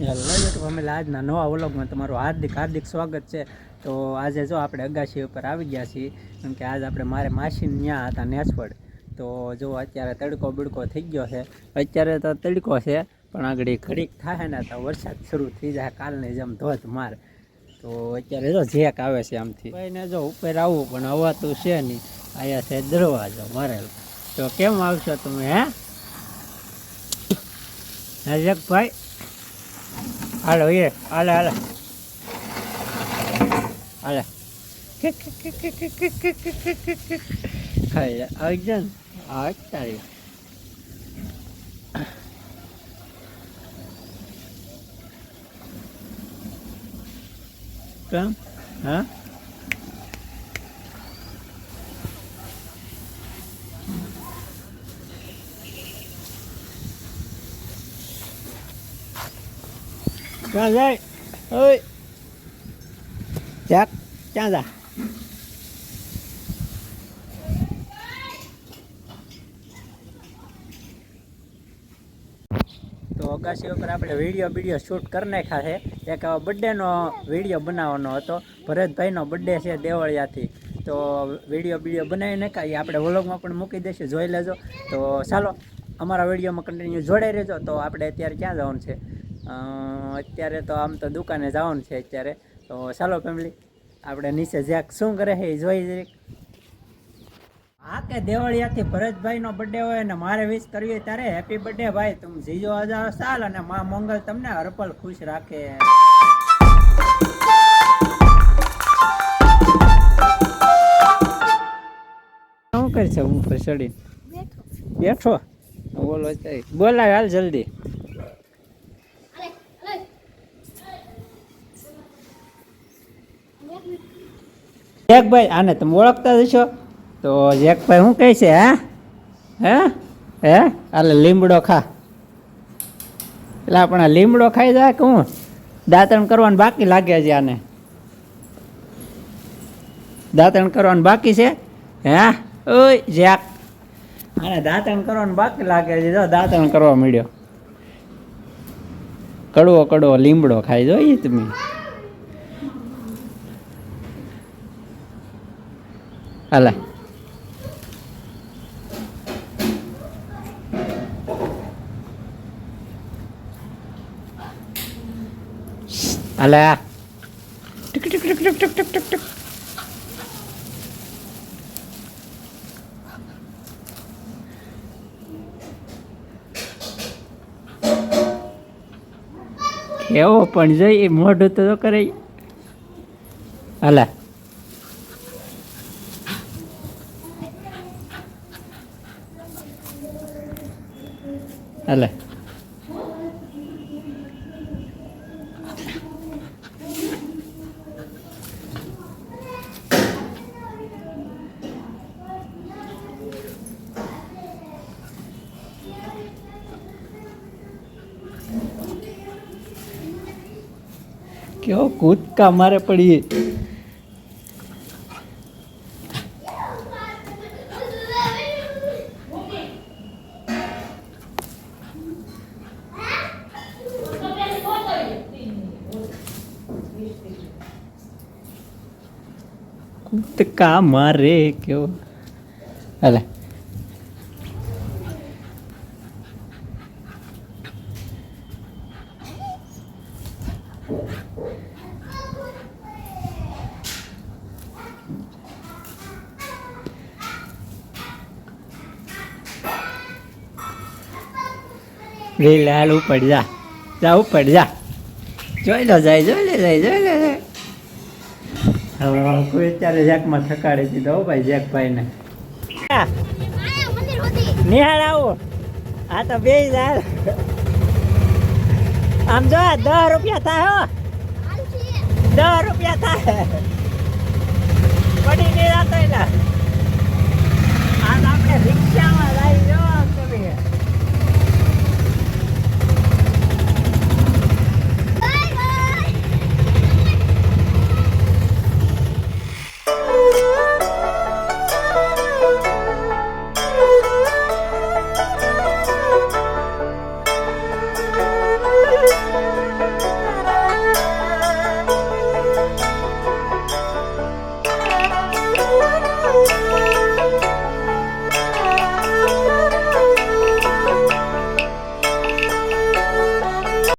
Hello YouTube અમે આજના નવા વ્લોગમાં તમારું હાર્દિક હાર્દિક સ્વાગત છે. તો આજે જો આપણે અગાશી ઉપર આવી ગયા છીએ, કેમ કે આજે આપણે મારે માસીને ત્યાં હતા નેસવડ. તો જો અત્યારે તડકો બડકો થઈ ગયો છે. અત્યારે તો તડકો છે, પણ આગળ ઘડીક થાય ને તો વરસાદ શરૂ થઈ જાય, કાલની જેમ ધોધ માર. તો અત્યારે જો ઝેક આવે છે આમથી. ભાઈને જો ઉપર આવવું, પણ અવાતું છે નહીં. આયા છે દરવાજો મારેલો તો કેમ આવશો તમે, હે? હે ઝેકભાઈ હાલો એ હાલે હાલે હાલે હાલે આવી જા ને આ તારી કેમ હા ક્યાં જાય Ơi. ચાક ક્યાં જા તો અગાસી ઉપર આપણે વીડિયો વીડિયો શૂટ કરી નાખ્યા છે. એક બર્થડેનો વીડિયો બનાવવાનો હતો. ભરતભાઈનો બર્થડે છે દેવળિયાથી. તો વીડિયો વીડિયો બનાવી નાખ્યા. એ આપણે વ્લોગમાં પણ મૂકી દઈશું. જોઈ લેજો. તો ચાલો, અમારા વિડીયોમાં કન્ટિન્યુ જોડાઈ રહેજો. તો આપણે અત્યારે ક્યાં જવાનું છે? અત્યારે તો આમ તો દુકાને જવાનું છે અત્યારે. તો ચાલો ફેમિલી આપણે નીચે જ્યાં શું કરે છે એ જોઈ જરીક હા કે દેવળિયાથી ભરતભાઈનો બર્થડે હોય અને મારે વિશ કરવી હોય ત્યારે હેપી બર્થડે ભાઈ. તું જીજો હજાર સાલ અને મા મંગલ તમને હરપલ ખુશ રાખે. શું કરશે? ઉપર ચડીને? બેઠો. બોલો બોલાય હાલ જલ્દી. જેકભાઈ, આને તમે ઓળખતા હશો? તો જેકભાઈ શું કહે છે, હા? હે? હાલે લીમડો ખા. એટલે આપણે લીમડો ખાઈ જાય કે હું? દાંતણ કરવાનું બાકી લાગે છે આને. દાંતણ કરવાનું બાકી છે? હે? ઓય જેક આને દાંતણ કરવાનું બાકી લાગે છે જો, દાંતણ કરવા મળ્યો કડવો કડવો લીમડો ખાઈ જોઈએ તમે. હાલે હાલે ટક ટક ટક ટક ટક ટક ટક એવો પણ જઈ મોઢું તો કરે હાલા હાલે કેવો કૂદકા મારે પડીએ કૂદકા મારે કયો અલે રે લાલ ઉપર જા જા ઉપર જા જોઈ લો જાય જોઈ લે જાય જોઈ લે હવે કોઈ અત્યારે જેકમાં થકાડી દીધો હો ભાઈ જેકભાઈને. નિહાળ આવો. આ તો બે હજાર. આમ જો દસ રૂપિયા થાય હો. દસ રૂપિયા થાય.